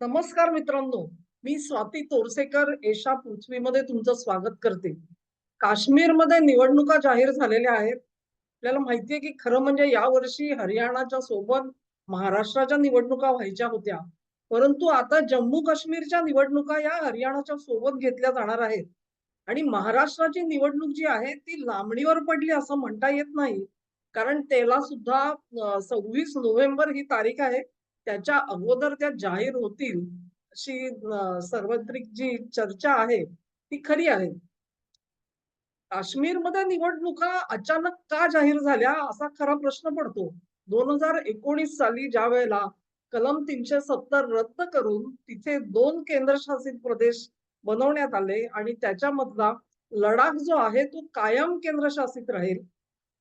नमस्कार मित्रांनो मी स्वाती तोरसेकर एशा पृथ्वीमध्ये तुमचं स्वागत करते. काश्मीरमध्ये निवडणुका जाहीर झालेल्या आहेत. आपल्याला माहितीये की खरं म्हणजे यावर्षी हरियाणाच्या सोबत महाराष्ट्राच्या निवडणुका व्हायच्या होत्या. परंतु आता जम्मू काश्मीरच्या निवडणुका या हरियाणाच्या सोबत घेतल्या जाणार आहेत. आणि महाराष्ट्राची निवडणूक जी आहे ती लांबणीवर पडली असं म्हणता येत नाही. कारण त्याला सुद्धा सव्वीस नोव्हेंबर ही तारीख आहे. त्याच्या अगोदर त्या जाहीर होतील अशी सार्वत्रिक जी चर्चा आहे ती खरी आहे. काश्मीरमध्ये निवडणुका अचानक का जाहीर झाल्या असा खरा प्रश्न पडतो. दोन हजार एकोणीस साली ज्या वेळेला कलम तीनशे सत्तर रद्द करून तिथे दोन केंद्रशासित प्रदेश बनवण्यात आले आणि त्याच्यामधला लडाख जो आहे तो कायम केंद्रशासित राहील.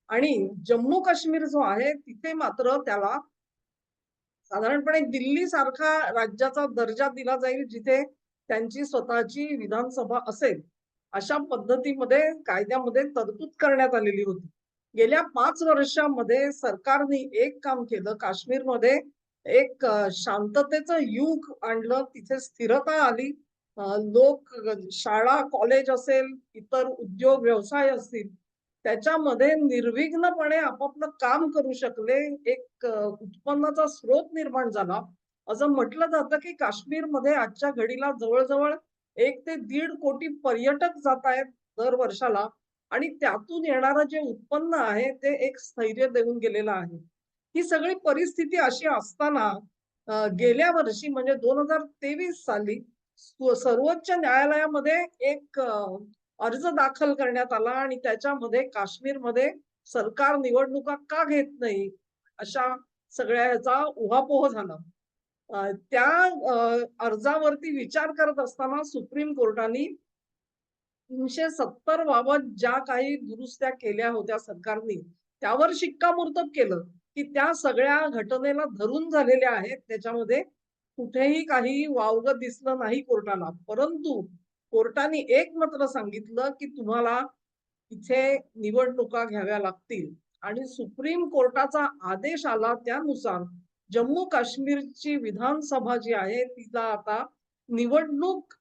आणि जम्मू काश्मीर जो आहे तिथे मात्र त्याला साधारणपणे दिल्ली सारखा राज्याचा दर्जा दिला जाईल जिथे त्यांची स्वतःची विधानसभा असेल अशा पद्धतीमध्ये कायद्यामध्ये तरतूद करण्यात आलेली होती. गेल्या पाच वर्षामध्ये सरकारने एक काम केलं काश्मीरमध्ये एक शांततेचं युग आणलं तिथे स्थिरता आली. लोक शाळा कॉलेज असेल इतर उद्योग व्यवसाय असतील त्याच्यामध्ये निर्विघ्नपणे आपापलं काम करू शकले एक उत्पन्नाचा स्रोत निर्माण झाला. असं म्हटलं जातं की काश्मीरमध्ये आजच्या घडीला जवळजवळ एक ते दीड कोटी पर्यटक जात आहेत दर वर्षाला आणि त्यातून येणारं जे उत्पन्न आहे ते एक स्थैर्य देऊन गेलेलं आहे. ही सगळी परिस्थिती अशी असताना गेल्या वर्षी म्हणजे दोन हजार तेवीस साली सर्वोच्च न्यायालयामध्ये एक अर्ज दाखल करण्यात आला आणि त्याच्यामध्ये काश्मीरमध्ये सरकार निवडणुका का घेत नाही? अशा सगळ्याचा उहापोह झाला. त्या अर्जावरती विचार करत असताना सुप्रीम कोर्टाने तीनशे सत्तर बाबत ज्या काही दुरुस्त्या केल्या होत्या सरकारने त्यावर शिक्कामोर्तब केलं की त्या सगळ्या घटनेला धरून झालेल्या आहेत. त्याच्यामध्ये कुठेही काही वावग दिसलं नाही कोर्टाला. परंतु कोर्टाने एक मात्र सांगितलं की तुम्हाला इथे निवडणुका घ्याव्या लागतील. आणि सुप्रीम कोर्टाचा आदेश आला त्यानुसार जम्मू काश्मीरची विधानसभा जी आहे तिला आता निवडणूक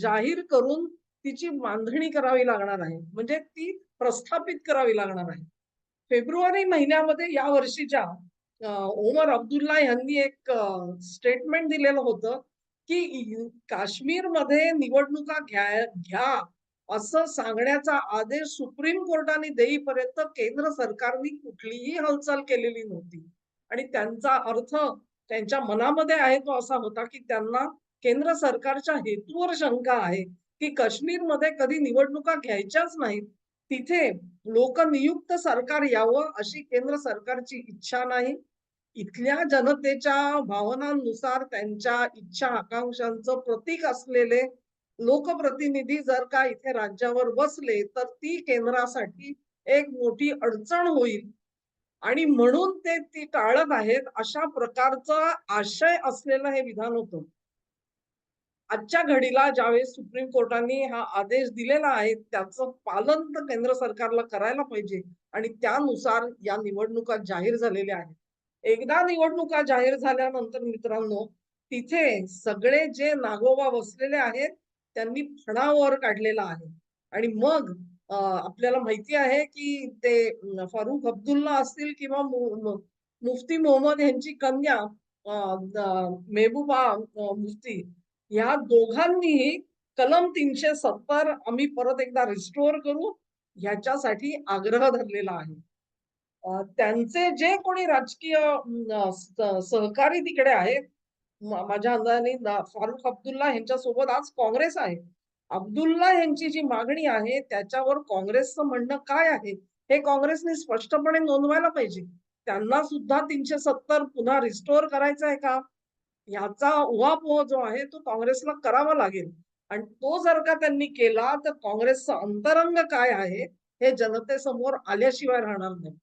जाहीर करून तिची बांधणी करावी लागणार आहे. म्हणजे ती प्रस्थापित करावी लागणार आहे. फेब्रुवारी महिन्यामध्ये या वर्षीच्या ओमर अब्दुल्ला यांनी एक स्टेटमेंट दिलेलं होतं. की काश्मीरमध्ये निवडणुका घ्या घ्या असं सांगण्याचा आदेश सुप्रीम कोर्टाने देईपर्यंत केंद्र सरकारने कुठलीही हालचाल केलेली नव्हती. आणि त्यांचा अर्थ त्यांच्या मनामध्ये आहे तो असा होता की त्यांना केंद्र सरकारच्या हेतूवर शंका आहे की काश्मीरमध्ये कधी निवडणुका घ्यायच्याच नाहीत. तिथे लोकनियुक्त सरकार यावं अशी केंद्र सरकारची इच्छा नाही. इथल्या जनतेच्या भावनांनुसार त्यांच्या इच्छा आकांक्षांचं प्रतीक असलेले लोकप्रतिनिधी जर का इथे राज्यावर बसले तर ती केंद्रासाठी एक मोठी अडचण होईल. आणि म्हणून ते ती टाळत आहेत अशा प्रकारचा आशय असलेलं हे विधान होतं. आजच्या घडीला ज्यावेळेस सुप्रीम कोर्टाने हा आदेश दिलेला आहे त्याचं पालन तर केंद्र सरकारला करायला पाहिजे. आणि त्यानुसार या निवडणुका जाहीर झालेल्या आहेत. एकदा निवडणुका जाहीर झाल्यानंतर मित्रांनो तिथे सगळे जे नागोबा बसलेले आहेत त्यांनी फणावर काढलेला आहे. आणि मग आपल्याला माहिती आहे की ते फारुख अब्दुल्ला असतील किंवा मुफ्ती मोहम्मद यांची कन्या मेहबूबा मुफ्ती ह्या दोघांनीही कलम तीनशे सत्तर आम्ही परत एकदा रिस्टोअर करू ह्याच्यासाठी आग्रह धरलेला आहे. त्यांचे जे कोणी राजकीय सहकारी तिकडे आहेत माझ्या अंदाजाने फारुख अब्दुल्ला यांच्या सोबत आज काँग्रेस आहे. अब्दुल्ला यांची जी मागणी आहे त्याच्यावर काँग्रेसचं म्हणणं काय आहे हे काँग्रेसने स्पष्टपणे नोंदवायला पाहिजे. त्यांना सुद्धा तीनशे सत्तर पुन्हा रिस्टोअर करायचा आहे का? याचा उहापोह जो आहे तो काँग्रेसला करावा लागेल. आणि तो जर का त्यांनी केला तर काँग्रेसचं अंतरंग काय आहे हे जनतेसमोर आल्याशिवाय राहणार नाही.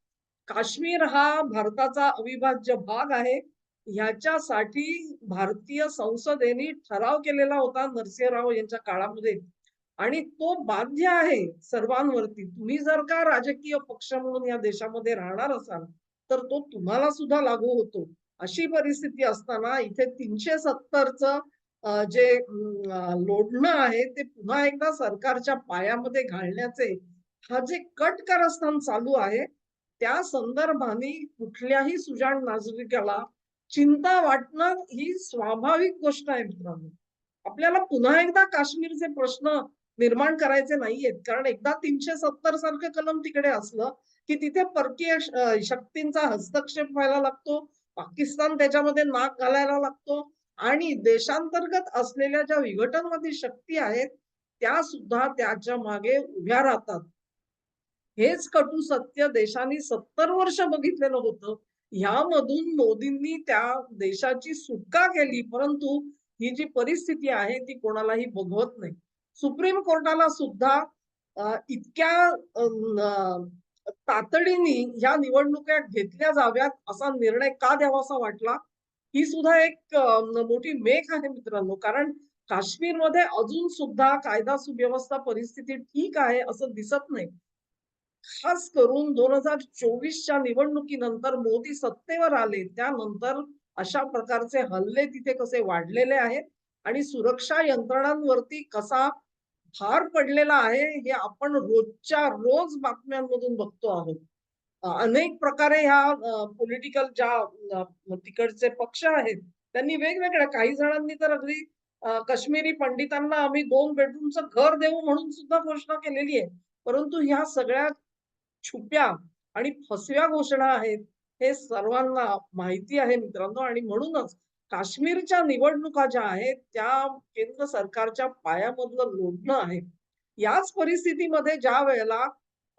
काश्मीर हा भारताचा अविभाज्य भाग आहे. ह्याच्यासाठी भारतीय संसदेने ठराव केलेला होता नरसिंहराव यांच्या काळामध्ये. आणि तो बाध्य आहे सर्वांवरती. तुम्ही जर का राजकीय पक्ष म्हणून या देशामध्ये राहणार असाल तर तो तुम्हाला सुद्धा लागू होतो. अशी परिस्थिती असताना इथे तीनशे सत्तरचं जे लोढणं आहे ते पुन्हा एकदा सरकारच्या पायामध्ये घालण्याचे हा जे कट कारस्थान चालू आहे त्या संदर्भाने कुठल्याही सुजाण नागरिकाला चिंता वाटणं ही स्वाभाविक गोष्ट आहे मित्रांनो. आपल्याला पुन्हा एकदा काश्मीरचे प्रश्न निर्माण करायचे नाहीयेत. कारण एकदा तीनशे सत्तर सारखं कलम तिकडे असलं की तिथे परकीय शक्तींचा हस्तक्षेप व्हायला लागतो पाकिस्तान त्याच्यामध्ये नाक घालायला लागतो आणि देशांतर्गत असलेल्या ज्या विघटनवादी शक्ती आहेत त्या सुद्धा त्याच्यामागे उभ्या राहतात. हेच कटू सत्य देशांनी सत्तर वर्ष बघितलेलं होतं. ह्यामधून मोदींनी त्या देशाची सुटका केली परंतु ही जी परिस्थिती आहे ती कोणालाही बघवत नाही. सुप्रीम कोर्टाला सुद्धा इतक्या तातडीने ह्या निवडणुका घेतल्या जाव्यात असा निर्णय का द्यावासा वाटला? ही सुद्धा एक मोठी मेख आहे मित्रांनो. कारण काश्मीरमध्ये अजून सुद्धा कायदा सुव्यवस्था परिस्थिती ठीक आहे असं दिसत नाही. खास करून दोन हजार चोवीसच्या निवडणुकीनंतर मोदी सत्तेवर आले त्यानंतर अशा प्रकारचे हल्ले तिथे कसे वाढलेले आहेत आणि सुरक्षा यंत्रणांवरती कसा भार पडलेला आहे हे आपण रोजच्या रोज बातम्यांमधून बघतो आहोत. अनेक प्रकारे ह्या पॉलिटिकल ज्या तिकडचे पक्ष आहेत त्यांनी वेगवेगळ्या काही जणांनी तर अगदी काश्मीरी पंडितांना आम्ही दोन बेडरूमचं घर देऊ म्हणून सुद्धा घोषणा केलेली आहे. परंतु ह्या सगळ्या छुप्या आणि फसव्या घोषणा आहेत हे सर्वांना माहिती आहे मित्रांनो. आणि म्हणूनच काश्मीरच्या निवडणुका ज्या आहेत त्या केंद्र सरकारच्या पायामधलं लोढणं आहे. याच परिस्थितीमध्ये ज्या वेळेला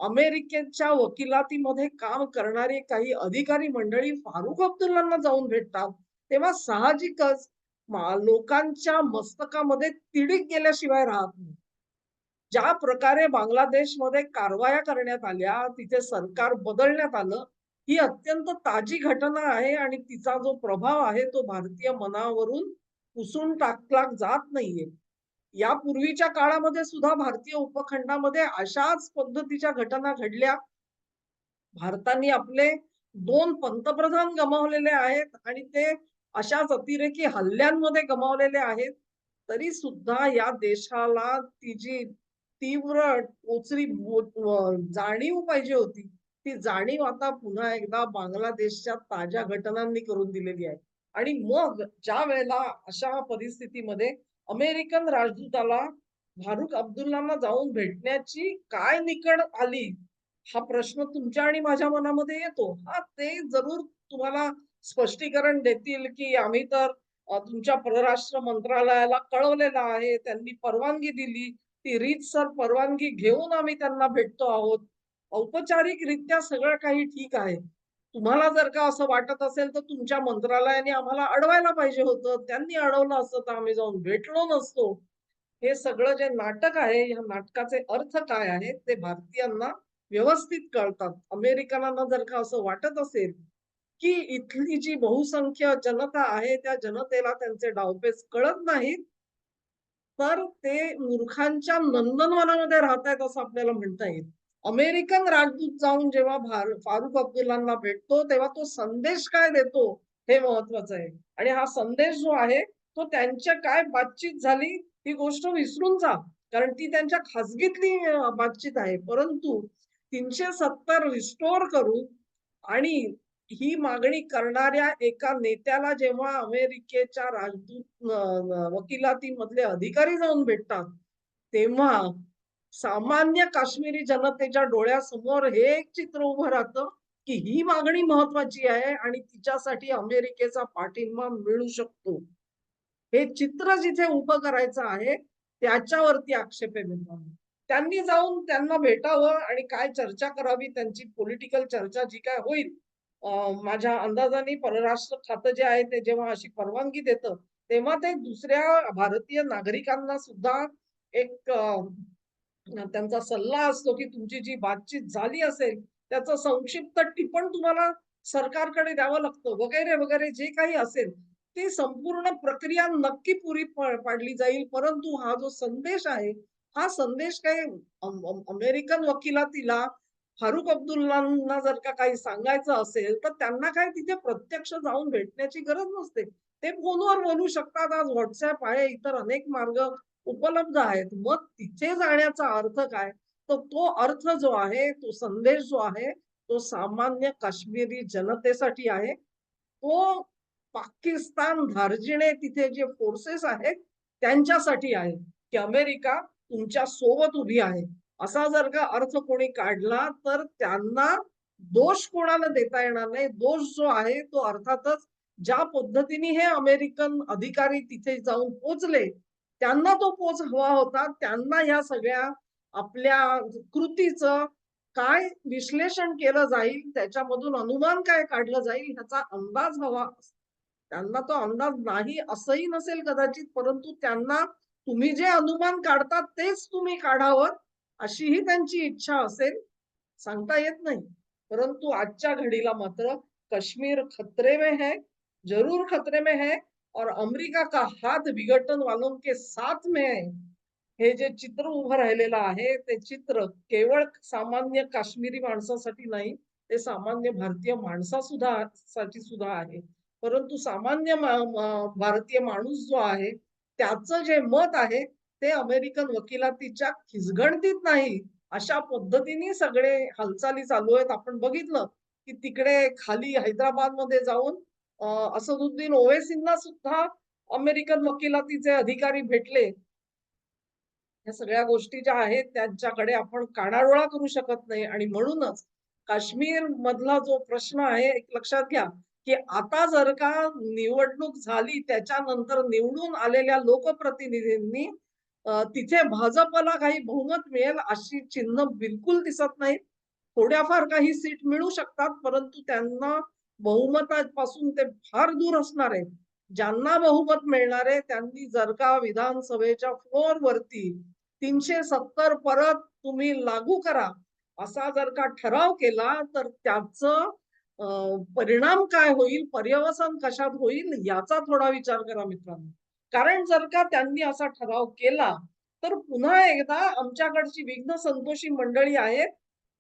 अमेरिकेच्या वकिलातीमध्ये काम करणारी काही अधिकारी मंडळी फारुख अब्दुल्लांना जाऊन भेटतात तेव्हा साहजिकच लोकांच्या मस्तकामध्ये तिडीक गेल्याशिवाय राहत नाही. ज्या प्रकारे बांगलादेशमध्ये कारवाया करण्यात आल्या तिथे सरकार बदलण्यात आलं ही अत्यंत ताजी घटना आहे आणि तिचा जो प्रभाव आहे तो भारतीय मनावरून पुसून टाकला जात नाहीये. यापूर्वीच्या काळामध्ये सुद्धा भारतीय उपखंडामध्ये अशाच पद्धतीच्या घटना घडल्या. भारताने आपले दोन पंतप्रधान गमावलेले आहेत आणि ते अशाच अतिरेकी हल्ल्यांमध्ये गमावलेले आहेत तरी सुद्धा या देशाला ती जी तीव्र टोचरी जाणीव पाहिजे होती. ती जाणीव आता पुन्हा एकदा बांगलादेशच्या ताज्या घटनांनी करून दिलेली आहे. आणि मग ज्या वेळेला अशा परिस्थितीमध्ये अमेरिकन राजदूताला फारुख अब्दुल्लांना जाऊन भेटण्याची काय निकड आली हा प्रश्न तुमच्या आणि माझ्या मनामध्ये येतो. हा ते जरूर तुम्हाला स्पष्टीकरण देतील की आम्ही तर तुमच्या परराष्ट्र मंत्रालयाला कळवलेलं आहे त्यांनी परवानगी दिली ती रीतसर परवानगी घेऊन आम्ही त्यांना भेटतो आहोत. औपचारिकरित्या सगळं काही ठीक आहे. तुम्हाला जर का असं वाटत असेल तर तुमच्या मंत्रालयाने आम्हाला अडवायला पाहिजे होतं. त्यांनी अडवलं असतं तर आम्ही जाऊन भेटलो नसतो. हे सगळं जे नाटक आहे या नाटकाचे अर्थ काय आहेत ते भारतीयांना व्यवस्थित कळतात. अमेरिकनांना जर का असं वाटत असेल की इथली जी बहुसंख्य जनता आहे त्या जनतेला त्यांचे डावपेच कळत नाहीत तर ते मूर्खांच्या नंदनवनामध्ये राहतायत असं आपल्याला म्हणता येईल. अमेरिकन राजदूत जाऊन जेव्हा फारुख अब्दुल्लांना भेटतो तेव्हा तो संदेश काय देतो हे महत्वाचं आहे. आणि हा संदेश जो आहे तो त्यांच्या काय बातचीत झाली ही गोष्ट विसरून जा. कारण ती त्यांच्या खासगीतली बातचीत आहे. परंतु तीनशे सत्तर रिस्टोर करू आणि ही मागणी करणाऱ्या एका नेत्याला जेव्हा अमेरिकेच्या राजदूत वकिलातीमधले अधिकारी जाऊन भेटतात तेव्हा सामान्य काश्मीरी जनतेच्या डोळ्यासमोर हे एक चित्र उभं राहतं की ही मागणी महत्वाची आहे आणि तिच्यासाठी अमेरिकेचा पाठिंबा मिळू शकतो. हे चित्र जिथे उभं करायचं आहे त्याच्यावरती आक्षेप आहे मित्रांनो. त्यांनी जाऊन त्यांना भेटावं आणि काय चर्चा करावी त्यांची पॉलिटिकल चर्चा जी काय होईल माझ्या अंदाजाने परराष्ट्र खातं जे आहे ते जेव्हा अशी परवानगी देतं तेव्हा ते दुसऱ्या भारतीय नागरिकांना सुद्धा एक त्यांचा सल्ला असतो की तुमची जी बातचीत झाली असेल त्याचं संक्षिप्त टिपण तुम्हाला सरकारकडे द्यावं लागतं वगैरे वगैरे जे काही असेल ती संपूर्ण प्रक्रिया नक्की पुरी पाडली जाईल. परंतु हा जो संदेश आहे हा संदेश काही अमेरिकन वकिलातीला फारुख अब्दुल्लांना जर का काही सांगायचं असेल तर त्यांना काय तिथे प्रत्यक्ष जाऊन भेटण्याची गरज नसते. ते फोनवर बोलू शकतात आज व्हॉट्सअप आहे इतर अनेक मार्ग उपलब्ध आहेत. मग तिथे जाण्याचा अर्थ काय? तर तो अर्थ जो आहे तो संदेश जो आहे तो सामान्य काश्मीरी जनतेसाठी आहे. तो पाकिस्तान धार्जिणे तिथे जे फोर्सेस आहेत त्यांच्यासाठी आहे. की अमेरिका तुमच्यासोबत उभी आहे. असा जर का अर्थ कोणी काढला तर त्यांना दोष कोणाला देता येणार नाही. दोष जो आहे तो अर्थातच ज्या पद्धतीने हे अमेरिकन अधिकारी तिथे जाऊन पोचले त्यांना तो पोच हवा होता. त्यांना ह्या सगळ्या आपल्या कृतीचं काय विश्लेषण केलं जाईल त्याच्यामधून अनुमान काय काढलं जाईल ह्याचा अंदाज हवा त्यांना तो अंदाज नाही असंही नसेल कदाचित परंतु त्यांना तुम्ही जे अनुमान काढतात तेच तुम्ही काढावं. अशीही त्यांची इच्छा असेल सांगता येत नाही. परंतु आजच्या घडीला मात्र कश्मीर खतरे में है जरूर खतरे में है और अमेरिका का हात विघटन वालों के साथ में है. हे जे चित्र उभं राहिलेलं आहे ते चित्र केवळ सामान्य काश्मीरी माणसासाठी नाही ते सामान्य भारतीय माणसा सुद्धा साठी सुद्धा आहे. परंतु सामान्य भारतीय माणूस जो आहे त्याचं जे मत आहे ते अमेरिकन वकिलातीच्या खिसगणतीत नाही अशा पद्धतीने सगळे हालचाली चालू आहेत. आपण बघितलं की तिकडे खाली हैदराबादमध्ये जाऊन असदुद्दीन ओवेसींना सुद्धा अमेरिकन वकिलातीचे अधिकारी भेटले. या सगळ्या गोष्टी ज्या आहेत त्यांच्याकडे आपण कानाडोळा करू शकत नाही. आणि म्हणूनच काश्मीर मधला जो प्रश्न आहे एक लक्षात घ्या की आता जर का निवडणूक झाली त्याच्यानंतर निवडून आलेल्या लोकप्रतिनिधींनी तिथे भाजपला काही बहुमत मिळेल अशी चिन्ह बिलकुल दिसत नाही थोड्याफार काही सीट मिळू शकतात परंतु त्यांना बहुमतापासून ते फार दूर असणार आहे ज्यांना बहुमत मिळणार आहे त्यांनी जर का विधानसभेच्या फ्लोअर वरती तीनशे सत्तर परत तुम्ही लागू करा असा जर का ठराव केला तर त्याचं परिणाम काय होईल पर्यवसन कशात होईल याचा थोडा विचार करा मित्रांनो. कारण जर का त्यांनी असा ठराव केला तर पुन्हा एकदा आमच्याकडची विघ्न संतोषी मंडळी आहेत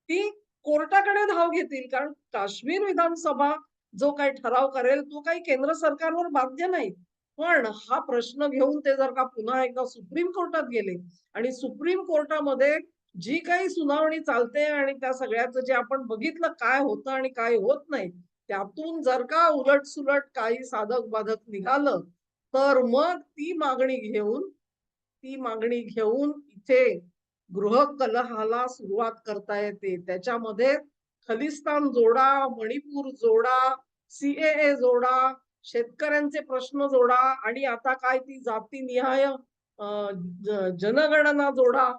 ती कोर्टाकडे धाव घेतील. कारण काश्मीर विधानसभा जो काही ठराव करेल तो काही केंद्र सरकारवर बाध्य नाही. पण हा प्रश्न घेऊन ते जर का पुन्हा एकदा सुप्रीम कोर्टात गेले आणि सुप्रीम कोर्टामध्ये जी काही सुनावणी चालते आणि त्या सगळ्याचं जे आपण बघितलं काय होतं आणि काय होत नाही त्यातून जर का उलट सुलट काही साधक बाधक निघालं तर मग ती मागणी घेऊन ती मागणी घेऊन इथे गृह कलहाला सुरुवात करता येते. त्याच्यामध्ये खलिस्तान जोडा मणिपूर जोडा सीएए जोडा शेतकऱ्यांचे प्रश्न जोडा आणि आता काय ती जातीनिहाय जनगणना जोडा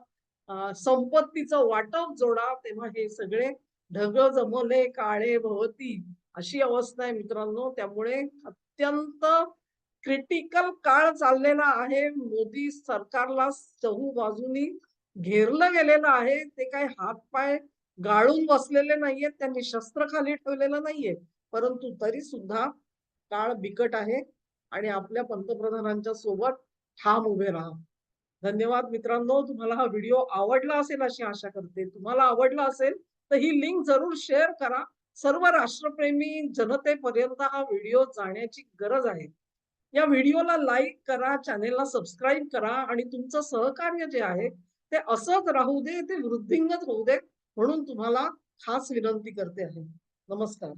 संपत्तीचं वाटप जोडा तेव्हा हे सगळे ढग जमले काळे भवती अशी अवस्था आहे मित्रांनो. त्यामुळे अत्यंत क्रिटिकल काळ चाललेला आहे. मोदी सरकारला चहू बाजूनी घेरलं गेलेलं आहे. ते काही हातपाय गाळून बसलेले नाहीयेत. त्यांनी शस्त्र खाली ठेवलेलं नाहीये. परंतु तरी सुद्धा काळ बिकट आहे आणि आपल्या पंतप्रधानांच्या सोबत ठाम उभे राहा. धन्यवाद मित्रांनो. तुम्हाला हा व्हिडिओ आवडला असेल अशी आशा करते. तुम्हाला आवडला असेल तर ही लिंक जरूर शेअर करा. सर्व राष्ट्रप्रेमी जनतेपर्यंत हा व्हिडिओ जाण्याची गरज आहे. या व्हिडिओला लाईक करा चॅनेलला सबस्क्राईब करा आणि तुमचं सहकार्य जे आहे ते असंच राहू दे ते वृद्धिंगत होऊ दे म्हणून तुम्हाला खास विनंती करते आहे. नमस्कार.